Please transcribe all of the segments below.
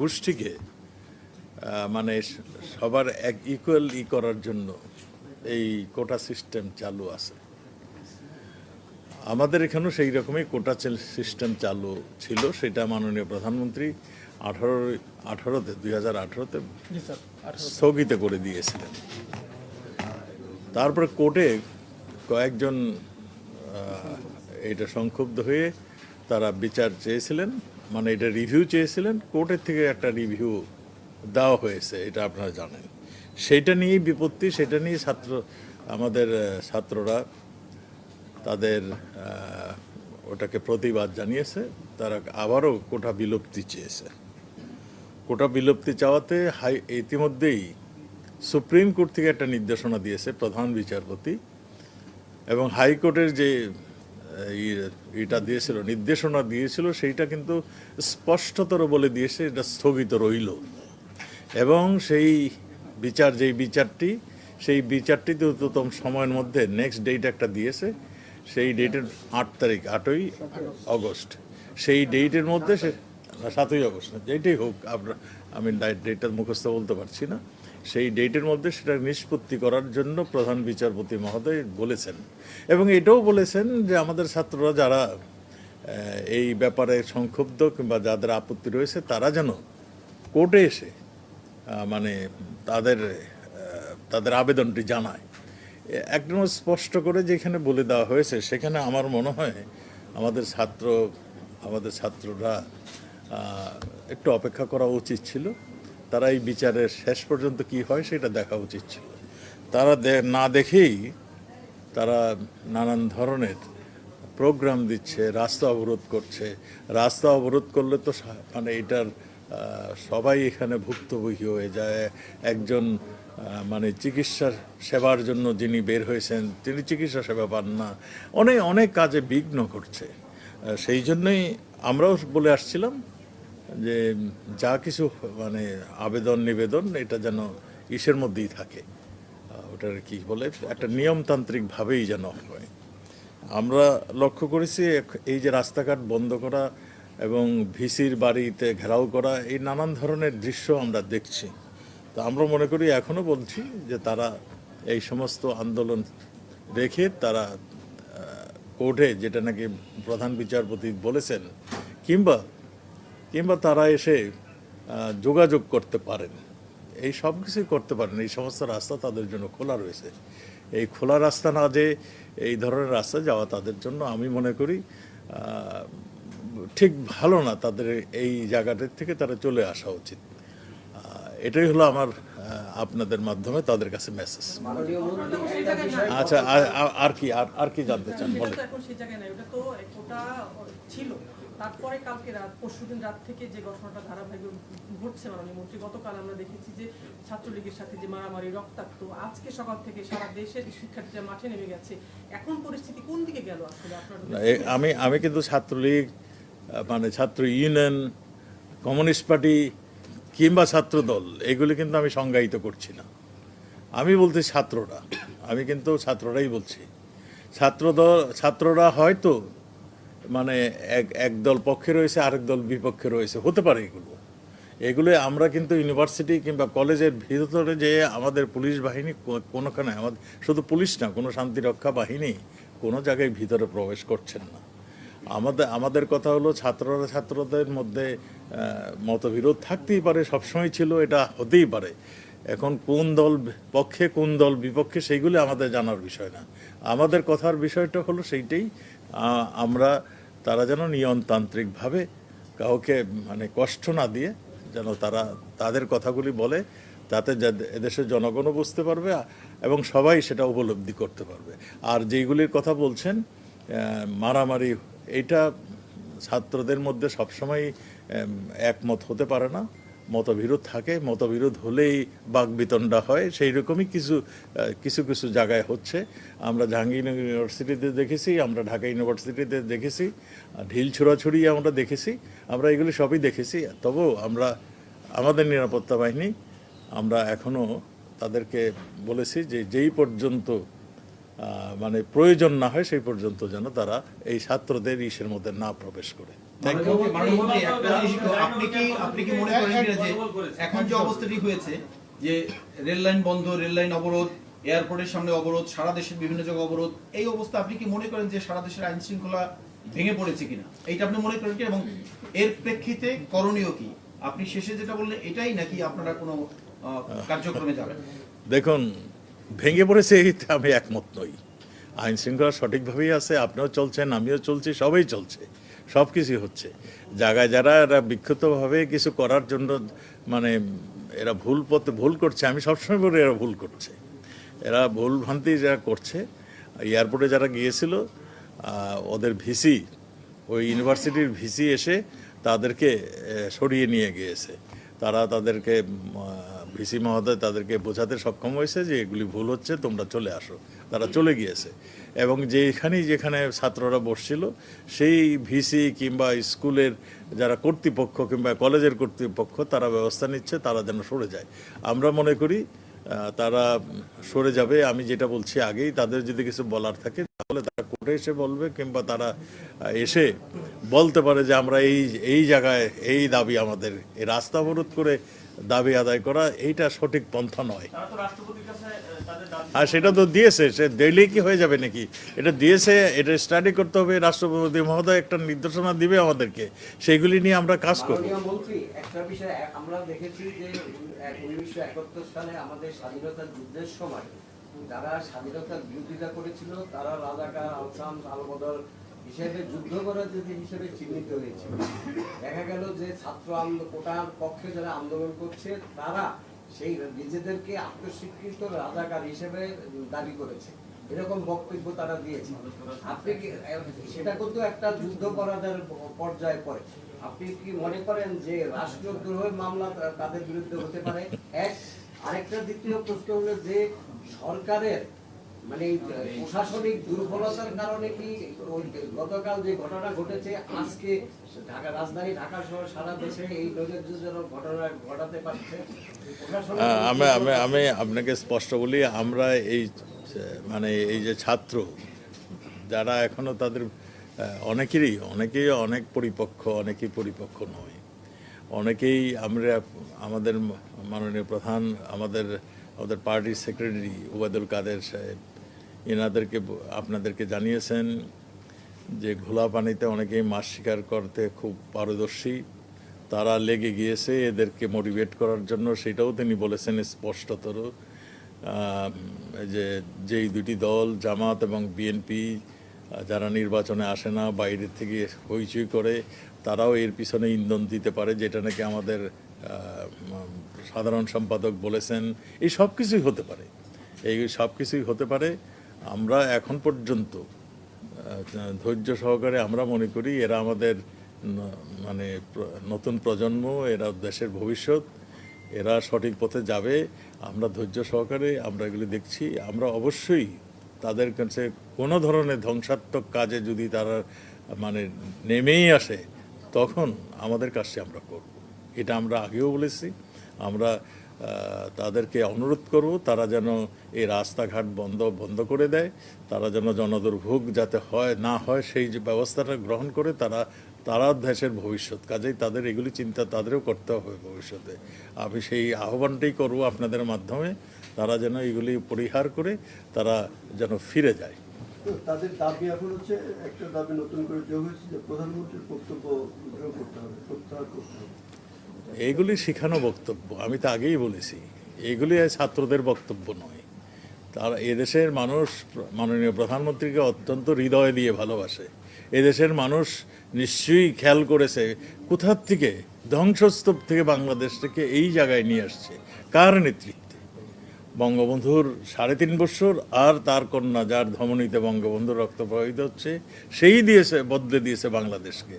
গোষ্ঠীকে মানে সবার এক ইকুয়াল ই করার জন্য এই কোটা সিস্টেম চালু আছে। আমাদের এখানেও সেই রকমই কোটা সিস্টেম চালু ছিল সেটা মাননীয় প্রধানমন্ত্রী আঠারো আঠারোতে দুই হাজার আঠারোতে স্থগিত করে দিয়েছিলেন। তারপরে কোর্টে কয়েকজন এটা সংক্ষুব্ধ হয়ে তারা বিচার চেয়েছিলেন। মানে এটা রিভিউ চেয়েছিলেন, কোর্টের থেকে একটা রিভিউ দেওয়া হয়েছে, এটা আপনারা জানেন। সেটা নিয়েই বিপত্তি, সেটা নিয়ে ছাত্র, আমাদের ছাত্ররা তাদের ওটাকে প্রতিবাদ জানিয়েছে, তারা আবারও কোটা বিলুপ্তি চেয়েছে। কোটা বিলুপ্তি চাওয়াতে হাই, ইতিমধ্যেই সুপ্রিম কোর্ট থেকে একটা নির্দেশনা দিয়েছে প্রধান বিচারপতি, এবং হাইকোর্টের যে এটা দিয়েছিল, নির্দেশনা দিয়েছিল, সেইটা কিন্তু স্পষ্টতর বলে দিয়েছে, এটা স্থগিত রইল। এবং সেই বিচার, যেই বিচারটি, সেই বিচারটি দ্রুততম সময়ের মধ্যে নেক্সট ডেট একটা দিয়েছে, সেই ডেটের আট তারিখ, আটই অগস্ট সেই ডেটের মধ্যে সে সাতই অগস্ট না, যেইটাই হোক, আমরা, আমি ডেটটা মুখস্থ বলতে পারছি না। সেই ডেটের মধ্যে সেটা নিষ্পত্তি করার জন্য প্রধান বিচারপতি মহোদয় বলেছেন। এবং এটাও বলেছেন যে আমাদের ছাত্ররা যারা এই ব্যাপারে সংক্ষুব্ধ কিংবা যাদের আপত্তি রয়েছে, তারা যেন কোর্টে এসে মানে তাদের তাদের আবেদনটি জানায়। একদম স্পষ্ট করে যেখানে বলে দেওয়া হয়েছে, সেখানে আমার মনে হয় আমাদের ছাত্র, আমাদের ছাত্ররা একটু অপেক্ষা করা উচিত ছিল। তারা এই বিচারের শেষ পর্যন্ত কি হয় সেটা দেখা উচিত ছিল। তারা না দেখেই তারা নানান ধরনের প্রোগ্রাম দিচ্ছে, রাস্তা অবরোধ করছে। রাস্তা অবরোধ করলে তো মানে এটার সবাই এখানে ভুক্তভোগী হয়ে যায়। একজন মানে চিকিৎসা সেবার জন্য যিনি বের হয়েছেন, তিনি চিকিৎসা সেবা পান না। অনেক অনেক কাজে বিঘ্ন করছে সেই জন্যই আমরাও বলে আসছিলাম যে যা কিছু মানে আবেদন, নিবেদন, এটা যেন ইসের মধ্যেই থাকে। ওটার কি বলে? একটা নিয়মতান্ত্রিকভাবেই যেন হয়। আমরা লক্ষ্য করেছি এই যে রাস্তাঘাট বন্ধ করা এবং ভিসির বাড়িতে ঘেরাও করা, এই নানান ধরনের দৃশ্য আমরা দেখছি। তো আমরা মনে করি এখনও বলছি যে তারা এই সমস্ত আন্দোলন রেখে তারা কোর্টে যেটা নাকি প্রধান বিচারপতি বলেছেন, কিংবা কিংবা তারা এসে যোগাযোগ করতে পারেন। এই সব কিছুই করতে পারেন। এই সমস্ত রাস্তা তাদের জন্য খোলা রয়েছে। এই খোলা রাস্তা না যে এই ধরনের রাস্তা যাওয়া তাদের জন্য আমি মনে করি ঠিক ভালো না। তাদের এই জায়গাটার থেকে তারা চলে আসা উচিত। এটাই হলো আমার আপনাদের মাধ্যমে তাদের কাছে মেসেজ আচ্ছা আর- কি, আর কি জানতে চান? বলেন। তারপরে কালকে রাত পরশুদিন রাত থেকে যে ঘটনাটা ধারাবাহিক ঘটছে মাননীয় মন্ত্রী, গতকাল আমরা দেখেছি যে ছাত্রলীগের সাথে যে মারামারি, রক্তাক্ত, আজকে সকাল থেকে সারা দেশের শিক্ষার্থীরা মাঠে নেমে গেছে। এখন পরিস্থিতি কোন দিকে গেল আসলে আমি আমি কিন্তু ছাত্রলীগ মানে ছাত্র ইউনিয়ন, কমিউনিস্ট পার্টি কিংবা ছাত্রদল এগুলি কিন্তু আমি সংজ্ঞায়িত করছি না। আমি বলছি ছাত্ররা, আমি কিন্তু ছাত্ররাই বলছি। ছাত্রদল ছাত্ররা হয়তো মানে এক এক দল পক্ষে রয়েছে, আরেক দল বিপক্ষে রয়েছে। হতে পারে এগুলো। এগুলো আমরা কিন্তু ইউনিভার্সিটি কিংবা কলেজের ভিতরে যে আমাদের পুলিশ বাহিনী, কোনোখানে আমাদের, শুধু পুলিশ না, কোনো শান্তিরক্ষা বাহিনী কোনো জায়গায় ভিতরে প্রবেশ করছেন না। আমাদের আমাদের কথা হলো ছাত্ররা ছাত্রদের মধ্যে মতবিরোধ থাকতেই পারে, সবসময় ছিল, এটা হতেই পারে। এখন কোন দল পক্ষে, কোন দল বিপক্ষে, সেইগুলি আমাদের জানার বিষয় না। আমাদের কথার বিষয়টা হলো সেইটাই আমরা তারা যেন নিয়মতান্ত্রিকভাবে কাউকে মানে কষ্ট না দিয়ে যেন তারা তাদের কথাগুলি বলে তাতে এদেশের জনগণও বুঝতে পারবে এবং সবাই সেটা উপলব্ধি করতে পারবে। আর যেইগুলির কথা বলছেন মারামারি এটা ছাত্রদের মধ্যে সবসময় একমত হতে পারে না। মতবিরোধ থাকে, মতবিরোধ হলেই বাকবিতণ্ডা হয় সেই রকমই কিছু কিছু কিছু জায়গায় হচ্ছে। আমরা জাহাঙ্গীরনগর ইউনিভার্সিটিতে দেখেছি, আমরা ঢাকা ইউনিভার্সিটিতে দেখেছি ঢিল ছোড়াছুড়ি আমরা দেখেছি, আমরা এগুলি সবই দেখেছি। তবুও আমরা, আমাদের নিরাপত্তা বাহিনী, আমরা এখনও তাদেরকে বলেছি যে যেই পর্যন্ত মানে প্রয়োজন না হয় সেই পর্যন্ত যেন তারা এই ছাত্রদের ইসের মধ্যে না প্রবেশ করে। মনে এখন যে অবস্থাটি হয়েছে যে রেল লাইন বন্ধ রেল লাইন অবরোধ এয়ারপোর্টের সামনে অবরোধ সারা দেশের বিভিন্ন জায়গায় অবরোধ এই অবস্থা আপনি কি মনে করেন যে সারা দেশের আইন শৃঙ্খলা ভেঙে পড়েছে কিনা? এইটা আপনি মনে করেন কি? এবং এর প্রেক্ষিতে করণীয় কি? আপনি শেষে যেটা বললেন এটাই নাকি আপনারা কোনো আহ, কার্যক্রমে যাবেন? দেখুন ভেঙে পড়েছে এইতে আমি একমত নই। আইন শৃঙ্খলা সঠিকভাবেই আছে, আপনিও চলছেন, আমিও চলছি, সবাই চলছে সব কিছুই হচ্ছে। জায়গায় যারা, এরা বিক্ষিপ্তভাবে কিছু করার জন্য মানে এরা ভুল পথে ভুল করছে, আমি সবসময় বলি এরা ভুল করছে। এরা ভুল ভ্রান্তি যারা করছে, এয়ারপোর্টে যারা গিয়েছিল ওদের ভিসি, ওই ইউনিভার্সিটির ভিসি এসে তাদেরকে সরিয়ে নিয়ে গিয়েছে। তারা তাদেরকে ভিসি মহোদয় তাদেরকে বোঝাতে সক্ষম হয়েছে যে এগুলি ভুল হচ্ছে, তোমরা চলে আসো। তারা চলে গিয়েছে। এবং যেখানেই যেখানে ছাত্ররা বসছিল, সেই ভিসি কিংবা স্কুলের যারা কর্তৃপক্ষ কিংবা কলেজের কর্তৃপক্ষ, তারা ব্যবস্থা নিচ্ছে, তারা যেন সরে যায়। আমরা মনে করি তারা সরে যাবে। আমি যেটা বলছি আগেই, তাদের যদি কিছু বলার থাকে, তাহলে তারা কোর্টে এসে বলবে কিংবা তারা এসে বলতে পারে যে আমরা এই এই জায়গায়, এই দাবি আমাদের। এই রাস্তা অবরোধ করে দাবি আদায় করা এইটা সঠিক পন্থা নয়। আর সেটা তো দিয়েছে সে দিলে কি হয়ে যাবে নাকি? এটা দিয়েছে এটা স্টাডি করতে হবে রাষ্ট্রপতি মহোদয় একটা নির্দেশনা দিবে আমাদেরকে। সেইগুলি নিয়ে আমরা কাজ করব। একটা বিষয় আমরা দেখেছি যে উনিশশো একাত্তর সালে আমাদের স্বাধীনতা যুদ্ধের সময় যারা স্বাধীনতার বিরোধিতা করেছিল তারা রাজাকার আলসাম আলবদল হিসেবে যুদ্ধ করার হিসেবে চিহ্নিত হয়েছে। দেখা গেল যে ছাত্র আন্দোলন কোটার পক্ষে যারা আন্দোলন করছে, তারা সেই নিজেদেরকে আত্মস্বীকৃত রাজাকার হিসেবে দাবি করেছে। এরকম বক্তব্য তারা দিয়েছে। আপনি কি, সেটা কিন্তু একটা যুদ্ধ অপরাধের পর্যায়ে পড়ে। আপনি কি মনে করেন যে রাষ্ট্রদ্রোহের মামলা তাদের বিরুদ্ধে হতে পারে? এক, আরেকটা দ্বিতীয় প্রশ্ন হলো যে সরকারের মানে প্রশাসনিক দুর্বলতার কারণে কি গতকাল যে ঘটনা ঘটেছে আজকে ঢাকা রাজধানী ঢাকা সহ সারা দেশে এই নৈরাজ্যজনক ঘটনা ঘটাতে পারছে? আমি আমি আমি আপনাকে স্পষ্ট বলি আমরা এই মানে এই যে ছাত্র যারা এখনও তাদের অনেকেরই অনেকেই অনেক পরিপক্ষ অনেকেই পরিপক্ক নয়। অনেকেই আমরা আমাদের মাননীয় প্রধান আমাদের আমাদের পার্টির সেক্রেটারি ওবায়দুল কাদের সাহেব এনাদেরকে আপনাদেরকে জানিয়েছেন যে ঘোলা পানিতে অনেকেই মাছ শিকার করতে খুব পারদর্শী। তারা লেগে গিয়েছে, এদেরকে মোটিভেট করার জন্য। সেটাও তিনি বলেছেন স্পষ্টতর। যে যেই দুটি দল, জামাত এবং বিএনপি যারা নির্বাচনে আসে না বাইরের থেকে হইচই করে, তারাও এর পিছনে ইন্ধন দিতে পারে, যেটা নাকি আমাদের সাধারণ সম্পাদক বলেছেন। এই সব কিছুই হতে পারে। এই সব কিছুই হতে পারে। আমরা এখন পর্যন্ত ধৈর্য সহকারে আমরা মনে করি এরা আমাদের মানে নতুন প্রজন্ম, এরা দেশের ভবিষ্যৎ, এরা সঠিক পথে যাবে। আমরা ধৈর্য সহকারে আমরা এগুলি দেখছি। আমরা অবশ্যই তাদের কাছে কোনো ধরনের ধ্বংসাত্মক কাজে যদি তারা মানে নেমেই আসে, তখন আমাদের কাজটি আমরা করব। এটা আমরা আগেও বলেছি। আমরা তাদেরকে অনুরোধ করব, তারা যেন এই রাস্তাঘাট বন্ধ বন্ধ করে দেয়। তারা যেন জনদুর্ভোগ যাতে হয়, না হয়, সেই যে ব্যবস্থাটা গ্রহণ করে তারা তারা দেশের ভবিষ্যৎ। কাজেই তাদের এগুলি চিন্তা তাদেরও করতে হবে ভবিষ্যতে। আমি সেই আহ্বানটাই করব আপনাদের মাধ্যমে, তারা যেন এগুলি পরিহার করে তারা যেন ফিরে যায়। তাদের দাবি এখন হচ্ছে, একটা দাবি নতুন করে যোগ হয়েছে যে প্রধানমন্ত্রীর বক্তব্য করতে হবে, প্রত্যাহার করতে হবে। এইগুলি শেখানো বক্তব্য, আমি তো আগেই বলেছি। এইগুলি ছাত্রদের বক্তব্য নয়। তারা এদেশের মানুষ মাননীয় প্রধানমন্ত্রীকে অত্যন্ত হৃদয় দিয়ে ভালোবাসে। এদেশের মানুষ নিশ্চয়ই খেয়াল করেছে কোথার থেকে, ধ্বংসস্তূপ থেকে বাংলাদেশ থেকে এই জায়গায় নিয়ে আসছে। কার নেতৃত্বে? বঙ্গবন্ধুর সাড়ে তিন বছর আর তার কন্যা যার ধমনীতে বঙ্গবন্ধুর রক্ত প্রবাহিত হচ্ছে, সেই দিয়েছে, বদলে দিয়েছে বাংলাদেশকে।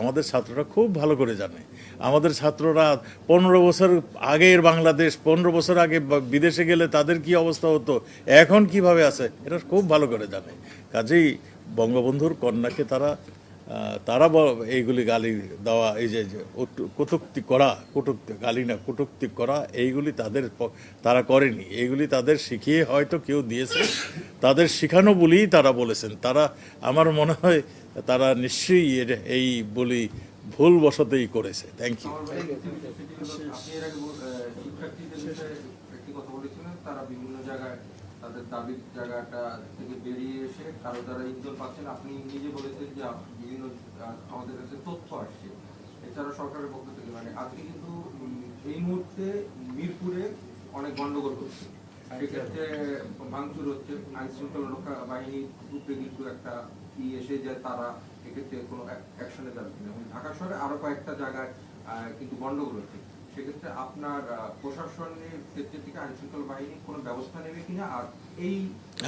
আমাদের ছাত্ররা খুব ভালো করে জানে। আমাদের ছাত্ররা পনেরো বছর আগের বাংলাদেশ, পনেরো বছর আগে বিদেশে গেলে তাদের কি অবস্থা হতো, এখন কীভাবে আছে, এটা খুব ভালো করে জানে। কাজেই বঙ্গবন্ধুর কন্যাকে তারা তারা এইগুলি গালি দেওয়া, এই যে কটূক্তি করা, কটুক্তি, গালি না, কটুক্তি করা, এইগুলি তাদের তারা করেনি। এইগুলি তাদের শিখিয়ে হয়তো কেউ দিয়েছে। তাদের শিখানো বলেই তারা বলেছেন। তারা, আমার মনে হয়, তারা নিশ্চয়ই এই বলি ভুল বশতেই করেছে থ্যাংক ইউ তারা বিভিন্ন জায়গায় তাদের দাবির জায়গাটা থেকে বেরিয়ে এসে কারও দ্বারা ইন্ধন পাচ্ছেন আপনি নিজে বলেছেন যে বিভিন্ন আমাদের কাছে তথ্য আসছে। এছাড়া সরকারের পক্ষ থেকে মানে আজকে কিন্তু এই মুহূর্তে মিরপুরে অনেক গন্ডগোল হচ্ছে। সেক্ষেত্রে ভাঙচুর হচ্ছে। আইন শৃঙ্খলা রক্ষা বাহিনীর উপরে কিন্তু একটা ই এসে যায় তারা এক্ষেত্রে কোনো অ্যাকশনে যাবে কিনা। ঢাকা শহরে আরও কয়েকটা জায়গায় আহ, কিন্তু গন্ডগোল হচ্ছে। সেক্ষেত্রে আপনার প্রশাসনের ক্ষেত্রে থেকে আইন শৃঙ্খলা বাহিনী কোনো ব্যবস্থা নেবে কিনা? আর এই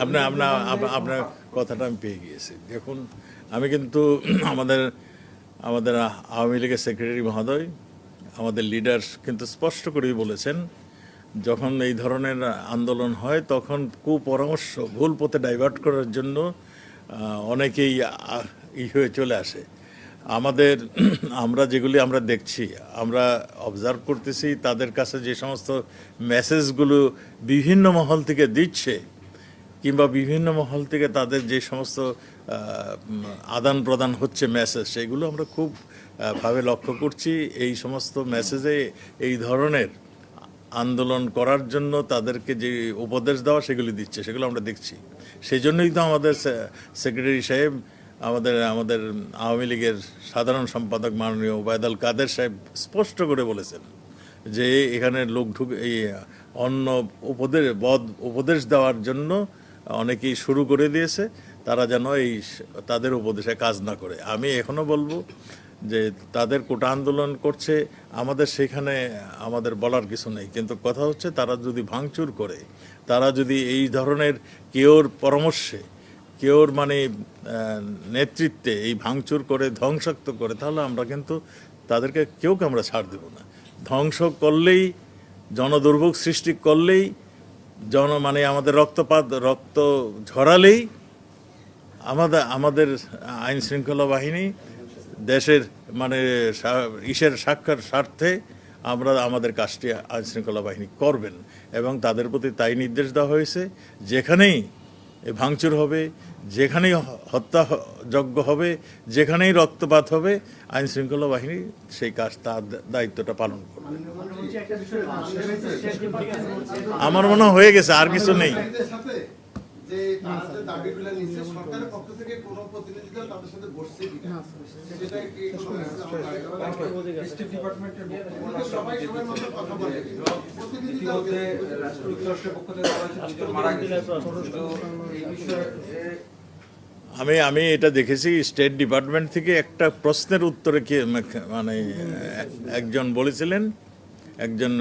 আপনার আপনার আপনার কথাটা আমি পেয়ে গিয়েছি। দেখুন আমি কিন্তু আমাদের আমাদের আওয়ামী লীগের সেক্রেটারি মহোদয় আমাদের লিডার কিন্তু স্পষ্ট করেই বলেছেন যখন এই ধরনের আন্দোলন হয় তখন কুপরামর্শ ভুল পথে ডাইভার্ট করার জন্য অনেকেই ই হয়ে চলে আসে। আমাদের, আমরা যেগুলি আমরা দেখছি, আমরা অবজার্ভ করতেছি, তাদের কাছে যে সমস্ত মেসেজগুলো বিভিন্ন মহল থেকে দিচ্ছে, কিংবা বিভিন্ন মহল থেকে তাদের যে সমস্ত আদান প্রদান হচ্ছে মেসেজ সেগুলো আমরা খুব ভাবে লক্ষ্য করছি। এই সমস্ত মেসেজে এই ধরনের আন্দোলন করার জন্য তাদেরকে যে উপদেশ দেওয়া, সেগুলি দিচ্ছে, সেগুলো আমরা দেখছি। সেই জন্যই তো আমাদের সেক্রেটারি সাহেব আমাদের আমাদের আওয়ামী লীগের সাধারণ সম্পাদক মাননীয় ওবায়দাল কাদের সাহেব স্পষ্ট করে বলেছেন যে এখানে লোক ঢুকে, এই অন্য উপদেশ বদ উপদেশ দেওয়ার জন্য অনেকেই শুরু করে দিয়েছে। তারা যেন এই তাদের উপদেশে কাজ না করে। আমি এখনও বলব যে তাদের কোটা আন্দোলন করছে, আমাদের সেখানে আমাদের বলার কিছু নেই। কিন্তু কথা হচ্ছে তারা যদি ভাঙচুর করে, তারা যদি এই ধরনের কেউর পরামর্শে কেউর মানে নেতৃত্বে এই ভাঙচুর করে ধ্বংসাত্ম করে, তাহলে আমরা কিন্তু তাদেরকে, কেউকে আমরা ছাড় দেব না। ধ্বংস করলেই, জনদুর্ভোগ সৃষ্টি করলেই, জন মানে আমাদের রক্তপাত, রক্ত ঝরালেই আমাদের আমাদের আইন শৃঙ্খলা বাহিনী দেশের মানে ইসের সাক্ষার স্বার্থে আমরা আমাদের কাজটি আইন শৃঙ্খলা বাহিনী করবেন। এবং তাদের প্রতি তাই নির্দেশ দেওয়া হয়েছে, যেখানেই ভাঙচুর হবে, যেখানেই হত্যা যজ্ঞ হবে, যেখানেই রক্তপাত হবে, আইন শৃঙ্খলা বাহিনী সেই কাজ তার দায়িত্বটা পালন করবে। আমার মনে হয় গেছে, আর কিছু নেই। যে তারা যে দাবিগুলো নিচ্ছে সরকারের পক্ষ থেকে কোনো প্রতিনিধি দল তাদের সাথে বসছে কিনা সেটা কি স্টেট ডিপার্টমেন্টের সবাই সবার মতো কথা বলে। প্রতিনিধি দল ইতিমধ্যে পক্ষ থেকে দুজন মারা গেছে। এই বিষয়ে আমি আমি এটা দেখেছি স্টেট ডিপার্টমেন্ট থেকে একটা প্রশ্নের উত্তরে কি মানে একজন বলেছিলেন একজন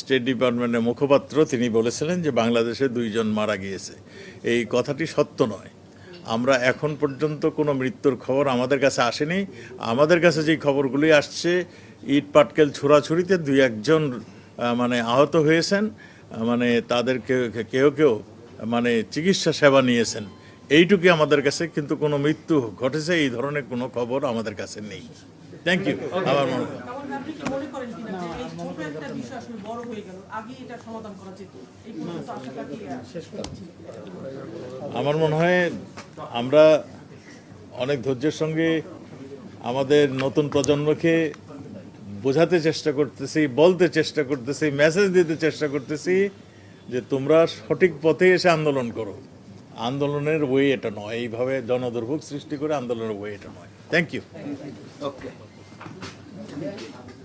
স্টেট ডিপার্টমেন্টের মুখপাত্র তিনি বলেছিলেন যে বাংলাদেশে দুইজন মারা গিয়েছে। এই কথাটি সত্য নয়। আমরা এখন পর্যন্ত কোনো মৃত্যুর খবর আমাদের কাছে আসেনি। আমাদের কাছে যে খবরগুলি আসছে, ইট পাটকেল ছোড়াছুড়িতে দুই একজন মানে আহত হয়েছেন মানে তাদের কেউ কেউ কেউ মানে চিকিৎসা সেবা নিয়েছেন। এইটুকুই আমাদের কাছে, কিন্তু কোনো মৃত্যু ঘটেছে, এই ধরনের কোনো খবর আমাদের কাছে নেই। থ্যাংক ইউ আমার মনে হয়। কারণ আপনি কি মনে করেন কিনা যে এই ছোট একটা বিষয় আসলে বড় হয়ে গেল আগে এটা সমাধান করা যেত? এই পর্যন্ত আশাটা কি আহ, শেষ করছি আমার মনে হয় আমরা অনেক ধৈর্যের সঙ্গে আমাদের নতুন প্রজন্মকে বোঝাতে চেষ্টা করতেছি বলতে চেষ্টা করতেছি মেসেজ দিতে চেষ্টা করতেছি যে তোমরা সঠিক পথে এসে আন্দোলন করো। আন্দোলনের ওয়ে এটা নয়। এইভাবে জনদুর্ভোগ সৃষ্টি করে আন্দোলনের ওয়ে এটা নয়। Thank you okay Thank you.